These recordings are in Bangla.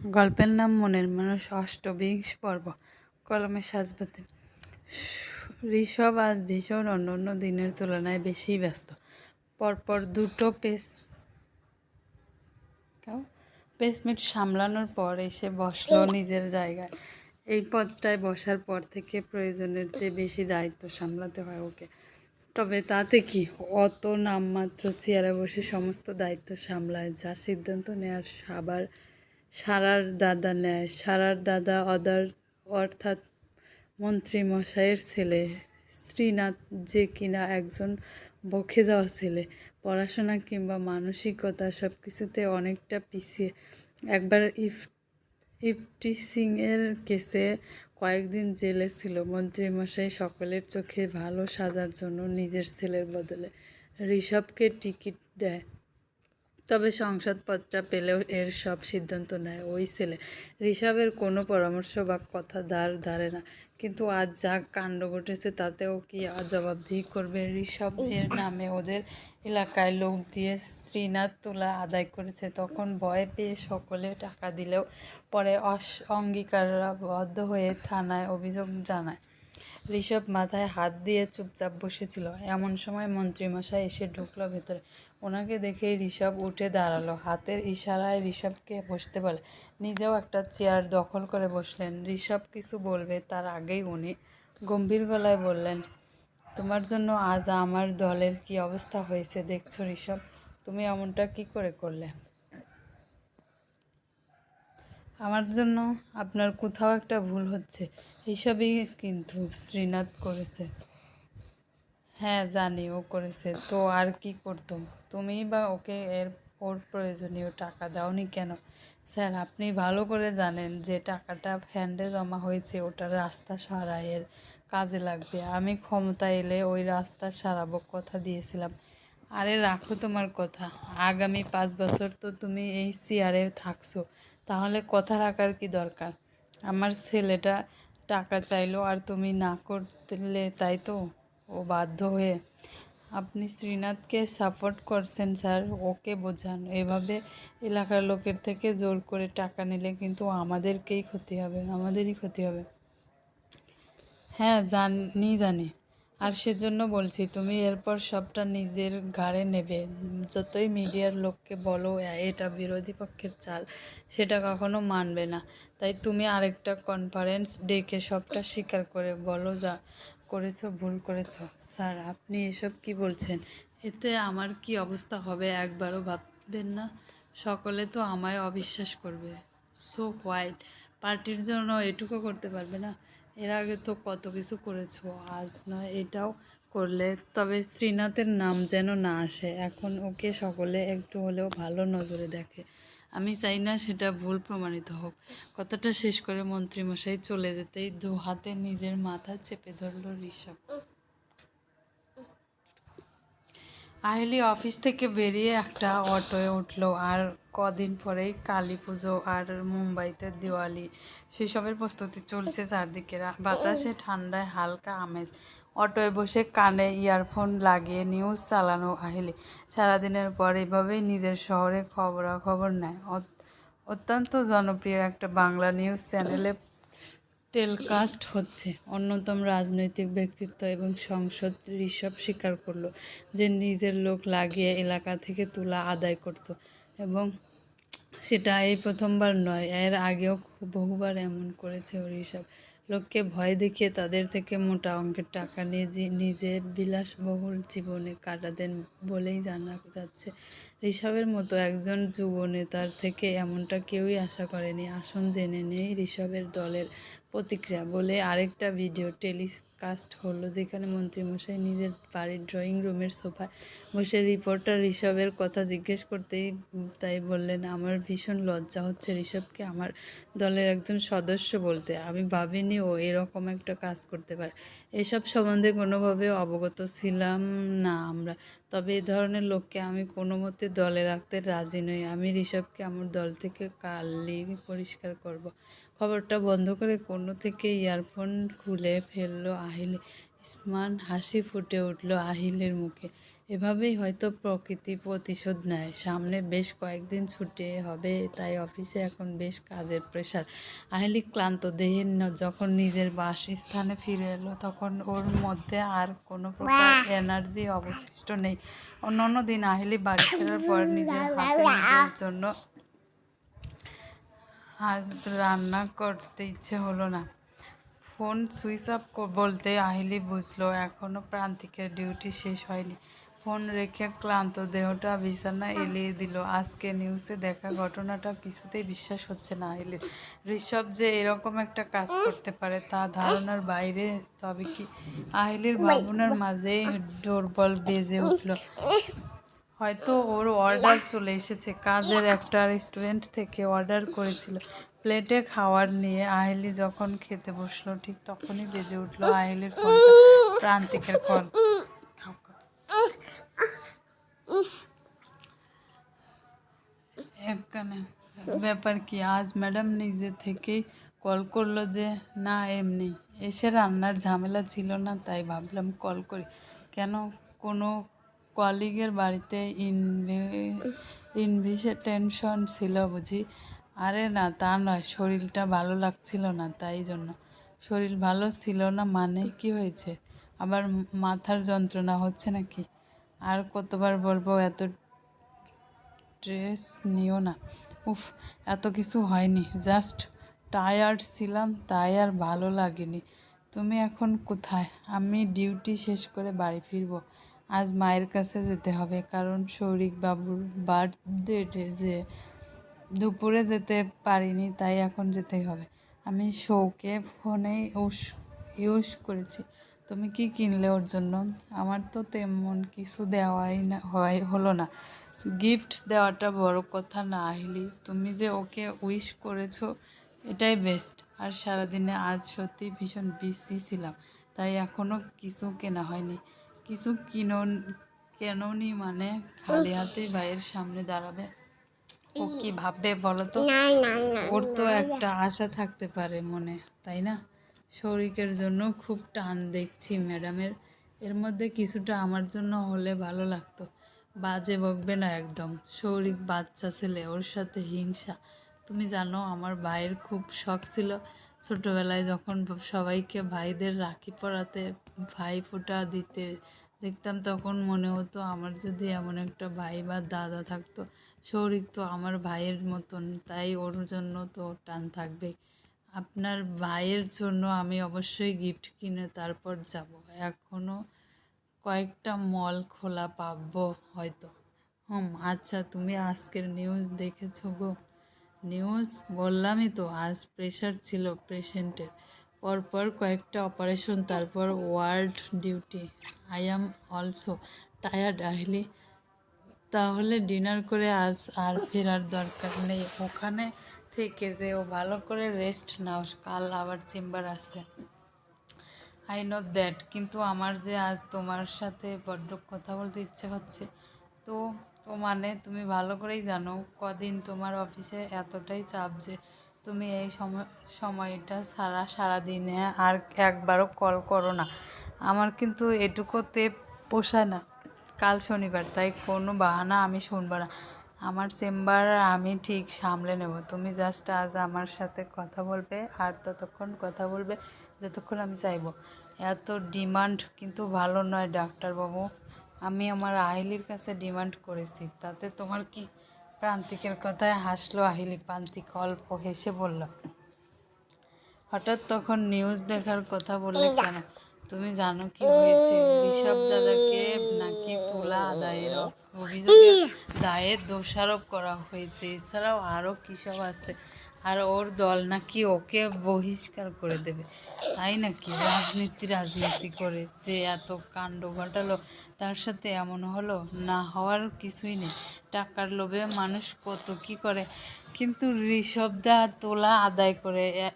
গল্পের নাম মনের মানুষ, অষ্টবিংশ পর্ব, কলমে সাজবাতে ঋষভ আজ ভীষণ অন্য অন্য দিনের তুলনায় বেশি ব্যস্ত। পরপর দুটো পেস পেসমেট সামলানোর পর এসে বসল নিজের জায়গায়। এই পদটায় বসার পর থেকে প্রয়োজনের চেয়ে বেশি দায়িত্ব সামলাতে হয় ওকে। তবে তাতে কি? অত নামমাত্র চেয়ারে বসে সমস্ত দায়িত্ব সামলায়, যা সিদ্ধান্ত নেওয়ার সাবার সারার দাদা নেয়। সারার দাদা অদার, অর্থাৎ মন্ত্রীমশাইয়ের ছেলে। শ্রীনাথ যে কিনা একজন বকে যাওয়া ছেলে। পড়াশোনা কিংবা মানসিকতা সব কিছুতে অনেকটা পিছিয়ে। একবার ইফ ইফটিসিংয়ের কেসে কয়েকদিন জেলে ছিল। মন্ত্রীমশাই সকলের চোখে ভালো সাজার জন্য নিজের ছেলের বদলে ঋষভকে টিকিট দেয়। তবে সংসদপদটা পেলেও এর সব সিদ্ধান্ত নেয় ওই ছেলে। ঋষভের কোনো পরামর্শ বা কথা দাঁড় ধারে না। কিন্তু আজ যা কাণ্ড ঘটেছে তাতেও কি জবাবদিহি করবে ঋষভ? এর নামে ওদের এলাকায় লোক দিয়ে শ্রীনাথ তোলা আদায় করেছে। তখন ভয় পেয়ে সকলে টাকা দিলেও পরে অস অঙ্গীকাররা বদ্ধ হয়ে থানায় অভিযোগ জানায়। ঋষভ মাথায় হাত দিয়ে চুপচাপ বসেছিল। এমন সময় মন্ত্রীমশাই এসে ঢুকলো ভেতরে। ওনাকে দেখেই ঋষভ উঠে দাঁড়াল। হাতের ইশারায় ঋষভকে বসতে বলে, নিজেও একটা চেয়ার দখল করে বসলেন। ঋষভ কিছু বলবে, তার আগেই উনি গম্ভীর গলায় বললেন, তোমার জন্য আজ আমার দলের কি অবস্থা হয়েছে? দেখছ ঋষভ, তুমি এমনটা কি করে করলে? আমার জন্য আপনার কোথাও একটা ভুল হচ্ছে। এইসবই কিন্তু শ্রীনাথ করেছে। হ্যাঁ জানি, ও করেছে। তো আর কি করতো? তুমি বা ওকে এর, ওর প্রয়োজনীয় টাকা দাওনি কেন? স্যার, আপনি ভালো করে জানেন যে টাকাটা ফ্যান্ডে জমা হয়েছে, ওটা রাস্তা সারাইয়ের কাজে লাগবে। আমি ক্ষমতা এলে ওই রাস্তা সারাবো কথা দিয়েছিলাম। আরে, রাখো তোমার কথা। আগামী পাঁচ বছর তো তুমি এই চেয়ারে থাকছো। তাহলে কথা রাখার কি দরকার? আমার ছেলেটা টাকা চাইলো আর তুমি না করলে তাই তো? ও বাধ্য হয়ে। আপনি শ্রীনাথকে সাপোর্ট করছেন, স্যার। ওকে বোঝান। এভাবে এলাকার লোকের থেকে জোর করে টাকা নিলে কিন্তু আমাদেরকেই ক্ষতি হবে, আমাদেরই ক্ষতি হবে। হ্যাঁ জানি জানি। আর সেজন্য বলছি, তুমি এরপর সবটা নিজের ঘাড়ে নেবে। যতই মিডিয়ার লোককে বলো, এটা বিরোধী পক্ষের চাল, সেটা কখনো মানবে না। তাই তুমি আরেকটা কনফারেন্স ডেকে সবটা স্বীকার করে বলো যা করেছ, ভুল করেছ। স্যার, আপনি এসব কি বলছেন? এতে আমার কি অবস্থা হবে একবারও ভাববেন না? সকলে তো আমায় অবিশ্বাস করবে। সো হোয়াইট পার্টির জন্য এটুকু করতে পারবে না। এর আগে তো কত কিছু করেছ, আজ না এটাও করলে। তবে শ্রীনাথের নাম যেন না আসে, এখন ওকে সকলে একটু হলেও ভালো নজরে দেখে। আমি চাই না সেটা ভুল প্রমাণিত হোক। কথাটা শেষ করে মন্ত্রীমশাই চলে যেতেই দু হাতে নিজের মাথা চেপে ধরল ঋষভ। আহেলি অফিস থেকে বেরিয়ে একটা অটোয় উঠল আর কদিন পরেই কালী পুজো আর মুম্বাইতে দিওয়ালি। সেসবের প্রস্তুতি চলছে চারদিকে বাতাসে, ঠান্ডায়, হালকা আমেজ। অটোয় বসে কানে ইয়ারফোন লাগিয়ে নিউজ চালানো আহিলি সারাদিনের পর এভাবেই নিজের শহরে খবরাখবর নেয়। অত্যন্ত জনপ্রিয় একটা বাংলা নিউজ চ্যানেলে টেলকাস্ট হচ্ছে। অন্যতম রাজনৈতিক ব্যক্তিত্ব এবং সংসদ ঋষভ স্বীকার করল যে নিজের লোক লাগিয়ে এলাকা থেকে তুলা আদায় করত এবং সেটা এই প্রথমবার নয়, এর আগেও বহুবার এমন করেছে ও ঋষভ। লোককে ভয় দেখিয়ে তাদের থেকে মোটা অঙ্কের টাকা নিয়ে নিজে বিলাসবহুল জীবনে কাটাতেন বলেই জানা যাচ্ছে ঋষভের মতো একজন যুব নেতার থেকে এমনটা কেউই আশা করেনি। আসন জেনে নেই ঋষভের দলের প্রতিক্রিয়া। বলে আরেকটা ভিডিও টেলিকাস্ট হলো যেখানে মন্ত্রীমশাই নিজের বাড়ির ড্রয়িং রুমের সোফায় বসে রিপোর্টার ঋষভের কথা জিজ্ঞেস করতেই তাই বললেন, আমার ভীষণ লজ্জা হচ্ছে ঋষভকে আমার দলের একজন সদস্য বলতে। আমি ভাবিনি ও এরকম একটা কাজ করতে পারে। এসব সম্বন্ধে কোনোভাবে অবগত ছিলাম না আমরা। তবে এ ধরনের লোককে আমি কোনো মতে দলে রাখতে রাজি নই। আমি ঋষভকে আমার দল থেকে কালি পরিষ্কার করব। খবরটা বন্ধ করে কোনো থেকে ইয়ারফোন খুলে ফেলল আহিল। স্মান হাসি ফুটে উঠল আহিলের মুখে। এভাবেই হয়তো প্রকৃতি প্রতিশোধ নেয়। সামনে বেশ কয়েকদিন ছুটি হবে তাই অফিসে এখন বেশ কাজের প্রেশার। আহেলি ক্লান্ত দেহের যখন নিজের বাসস্থানে ফিরে এলো তখন ওর মধ্যে আর কোনো প্রকার এনার্জি অবশিষ্ট নেই। অন্যান্য দিন আহেলি বাড়ি ফেরার পর নিজের হাতে নিজের জন্য আজ রান্না করতে ইচ্ছে হলো না। ফোন সুইচ অফ বলতে আহিলি বুঝলো এখনও প্রান্তিকের ডিউটি শেষ হয়নি। ফোন রেখে ক্লান্ত দেহটা বিছানা এলিয়ে দিল। আজকে নিউজে দেখা ঘটনাটা কিছুতেই বিশ্বাস হচ্ছে না। আহিলির ঋষভ যে এরকম একটা কাজ করতে পারে, তা ধারণার বাইরে, তবে কি আহিলির ভাবনার মাঝেই ডোরবল বেজে উঠল। হয়তো ওর অর্ডার চলে এসেছে। কাজের একটা রেস্টুরেন্ট থেকে অর্ডার করেছিল। প্লেটে খাওয়ার নিয়ে আহেলি যখন খেতে বসল, ঠিক তখনই বেজে উঠল আহেলির ফোনটা প্রান্তিকের কল। ব্যাপার কি, আজ ম্যাডাম নিজে থেকেই কল করল যে, না, এমনি। এসে রান্নার ঝামেলা ছিল না, তাই ভাবলাম কল করি। কেন? কোনো কলিগের বাড়িতে ইনভিটেশন ছিল বুঝি। আরে না, তা নয়, শরীরটা ভালো লাগছিল না, তাই জন্য। শরীর ভালো ছিল না মানে কি হয়েছে? আবার মাথার যন্ত্রণা হচ্ছে নাকি? আর কতবার বলব, এত স্ট্রেস নিও না। উফ, এত কিছু হয়নি। জাস্ট টায়ার্ড ছিলাম, তাই আর ভালো লাগেনি। তুমি এখন কোথায়? আমি ডিউটি শেষ করে বাড়ি ফিরবো। আজ মায়ের কাছে যেতে হবে, কারণ সৌরিক বাবুর বার্থডে যে দুপুরে যেতে পারিনি, তাই এখন যেতেই হবে। আমি শোকে ফোনেই উস ইউজ করেছি। তুমি কি কিনলে ওর জন্য? আমার তো তেমন কিছু দেওয়াই না হয় হলো না। গিফট দেওয়াটা বড় কথা না আহিলি তুমি যে ওকে উইশ করেছ এটাই বেস্ট। আর সারাদিনে আজ সত্যি ভীষণ বিসি ছিলাম তাই এখনও কিছু কেনা হয়নি। কিছু কিনো কেননি মানে খালি হাতেই ভাইয়ের সামনে দাঁড়াবে। ও কি ভাববে বলো তো? ওর তো একটা আশা থাকতে পারে মনে তাই না? শরিকের জন্য খুব টান দেখছি ম্যাডামের। এর মধ্যে কিছুটা আমার জন্য হলে ভালো লাগতো। বাজে বকবে না একদম। শৌরিক বাচ্চা ছেলে, ওর সাথে হিংসা। তুমি জানো, আমার ভাইয়ের খুব শখ ছিল। ছোটোবেলায় যখন সবাইকে ভাইদের রাখি পরাতে, ভাই ফোঁটা দিতে দেখতাম, তখন মনে হতো আমার যদি এমন একটা ভাই বা দাদা থাকতো, শৌরিক তো আমার ভাইয়ের মতন, তাই ওর জন্য তো টান থাকবে আপনার ভাইয়ের জন্য আমি অবশ্যই গিফট কিনে তারপর যাব। এখনও কয়েকটা মল খোলা পাব হয়তো। হুম আচ্ছা তুমি আজকের নিউজ দেখেছ গো। নিউজ বললামই তো, আজ প্রেশার ছিল পেশেন্টের পরপর কয়েকটা অপারেশন তারপর ward duty I am also tired আহলি তাহলে ডিনার করে আজ আর ফেরার দরকার নেই। ওখানে থেকে যে ও ভালো করে রেস্ট নাও, কাল আবার চেম্বার আছে। আই নো দ্যাট কিন্তু আমার যে আজ তোমার সাথে বড্ড কথা বলতে ইচ্ছে হচ্ছে, তো তো মানে তুমি ভালো করেই জানো কদিন তোমার অফিসে এতটাই চাপ যে তুমি এই সময়, সময়টা সারা সারা দিনে আর একবারও কল করো না। আমার কিন্তু এটুকুতে পোষায় না। কাল শনিবার, তাই কোনো বাহানা আমি শুনব না। আমার চেম্বার আমি ঠিক সামলে নেব। তুমি জাস্ট আজ আমার সাথে কথা বলবে আর ততক্ষণ কথা বলবে যতক্ষণ আমি চাইব। এত ডিমান্ড কিন্তু ভালো নয় ডাক্তারবাবু। আমি আমার আহিলির কাছে ডিমান্ড করেছি। তাতে তোমার কি প্রান্তিকের কথায় হাসলো আহিলি? প্রান্তিক অল্প হেসে বলল, হঠাৎ তখন নিউজ দেখার কথা বললে কেন? তুমি জানো কি হয়েছে? নাকি তুলা আদায়ের অভিযোগে দায়ের দোষারোপ করা হয়েছে। এছাড়াও আরও কী সব আছে? আর ওর দল নাকি ওকে বহিষ্কার করে দেবে। তাই নাকি রাজনীতি রাজনীতি করে যে এত কাণ্ড ঘটালো, তার সাথে এমন হলো? না হওয়ার কিছুই নেই। টাকার লোভে মানুষ কত কি করে? কিন্তু ঋষভদা তোলা আদায় করে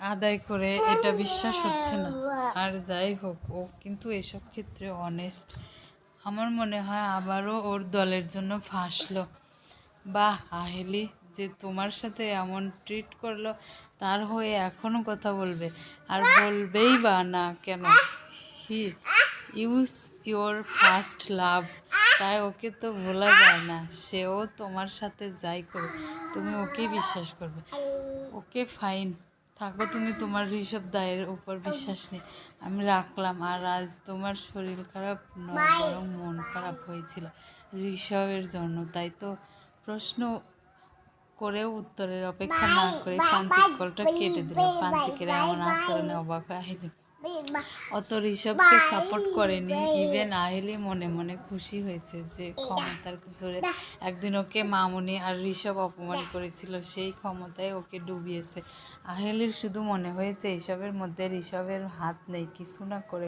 আদায় করে এটা বিশ্বাস হচ্ছে না। আর যাই হোক, ও কিন্তু এসব ক্ষেত্রে অনেস্ট আমার মনে হয় আবারও ওর দলের জন্য ফাঁসলো। বাহ, আহেলি, যে তোমার সাথে এমন ট্রিট করল, তার হয়ে এখনও কথা বলবে। আর বলবেই বা না কেন? He use your first love তাই ওকে তো ভোলা যায় না। সেও তোমার সাথে যাই করে তুমি ওকেই বিশ্বাস করবে। ওকে ফাইন থাকো তুমি তোমার ঋষভ দায়ের উপর বিশ্বাস নেই। আমি রাখলাম আর আজ তোমার শরীর খারাপ নয় বরং মন খারাপ হয়েছিল ঋষভের জন্য। তাই তো প্রশ্ন করে উত্তরের অপেক্ষা না করে প্রান্তিক কলটা কেটে দিল। প্রান্তিকের এমন আচরণে অবাক আহিলি অত ঋষভকে সাপোর্ট করেনি ইভেন আহেলি মনে মনে খুশি হয়েছে যে ক্ষমতার জোরে একদিন ওকে মামুনি আর ঋষভ অপমান করেছিল সেই ক্ষমতায় ওকে ডুবিয়েছে। আহেলির শুধু মনে হয়েছে এসবের মধ্যে ঋষভের হাত নেই কিছু না করে